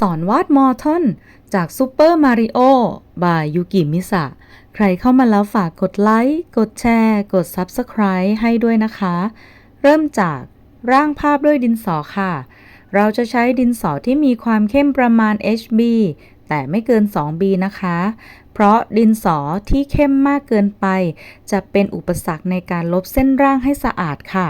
สอนวาดมอร์ทอนจากซูเปอร์มาริโอบายยูกิมิสะใครเข้ามาแล้วฝากกดไลค์ กดแชร์ กด Subscribe ให้ด้วยนะคะ เริ่มจากร่างภาพด้วยดินสอค่ะ เราจะใช้ดินสอที่มีความเข้มประมาณ HB แต่ไม่เกิน 2B นะคะ เพราะดินสอที่เข้มมากเกินไป จะเป็นอุปสรรคในการลบเส้นร่างให้สะอาดค่ะ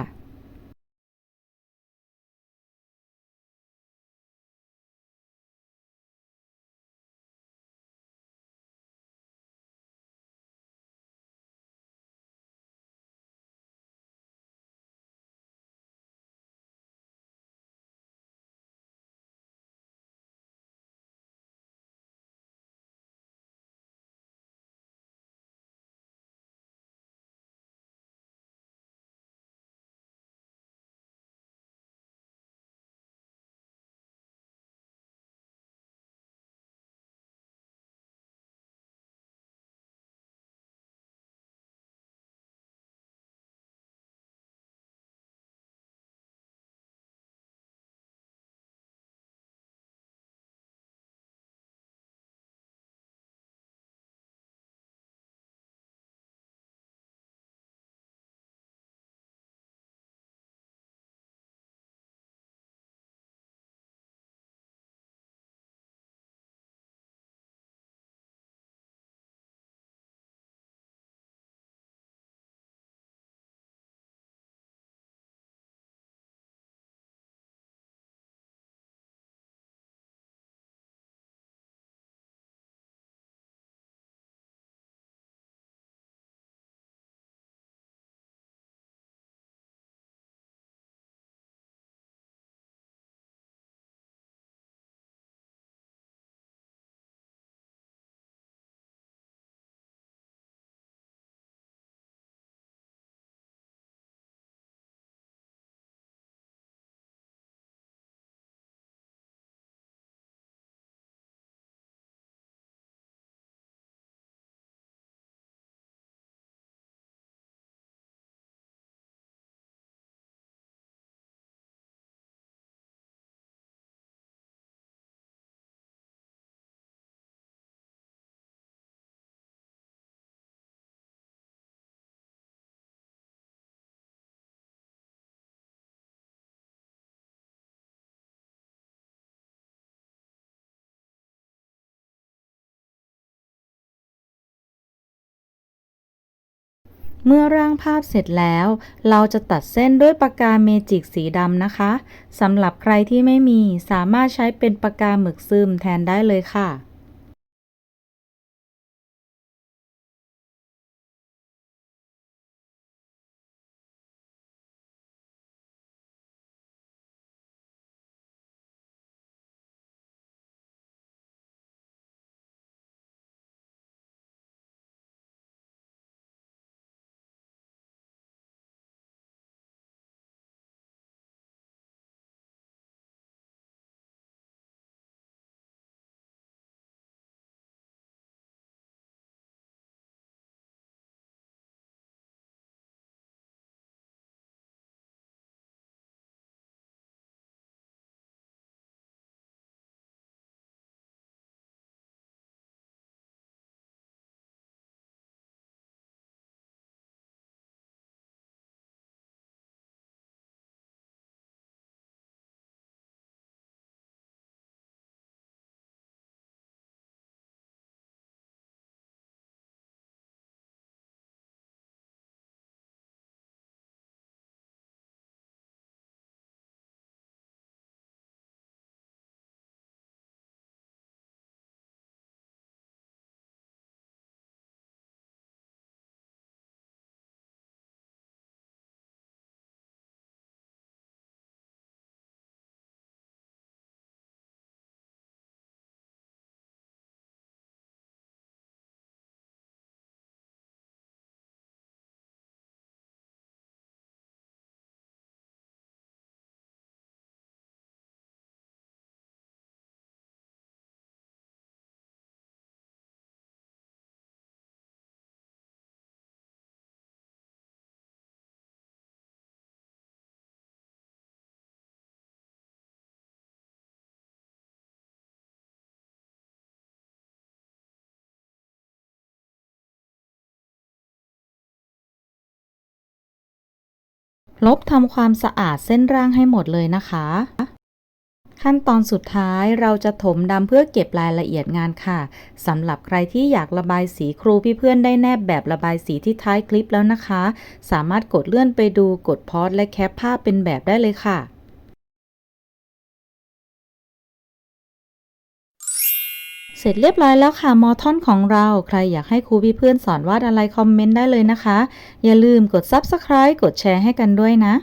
เมื่อร่างภาพเสร็จแล้ว เราจะตัดเส้นด้วยปากกาเมจิกสีดำนะคะสำหรับใครที่ไม่มีสามารถใช้เป็นปากกาหมึกซึมแทนได้เลยค่ะ ลบทำความสะอาดเส้นร่างให้หมดเลยนะคะ ขั้นตอนสุดท้ายเราจะถมดำเพื่อเก็บรายละเอียดงานค่ะสำหรับใครที่อยากระบายสีครูพี่เพื่อนได้แนบแบบระบายสีที่ท้ายคลิปแล้วนะคะ สามารถกดเลื่อนไปดูกดพอดและแคปภาพเป็นแบบได้เลยค่ะ เสร็จเรียบร้อยแล้วค่ะ มอท่อนของเรา ใครอยากให้ครูพี่เพื่อนสอนวาดอะไรคอมเมนต์ได้เลยนะคะ อย่าลืมกด Subscribe กดแชร์ให้กันด้วยนะ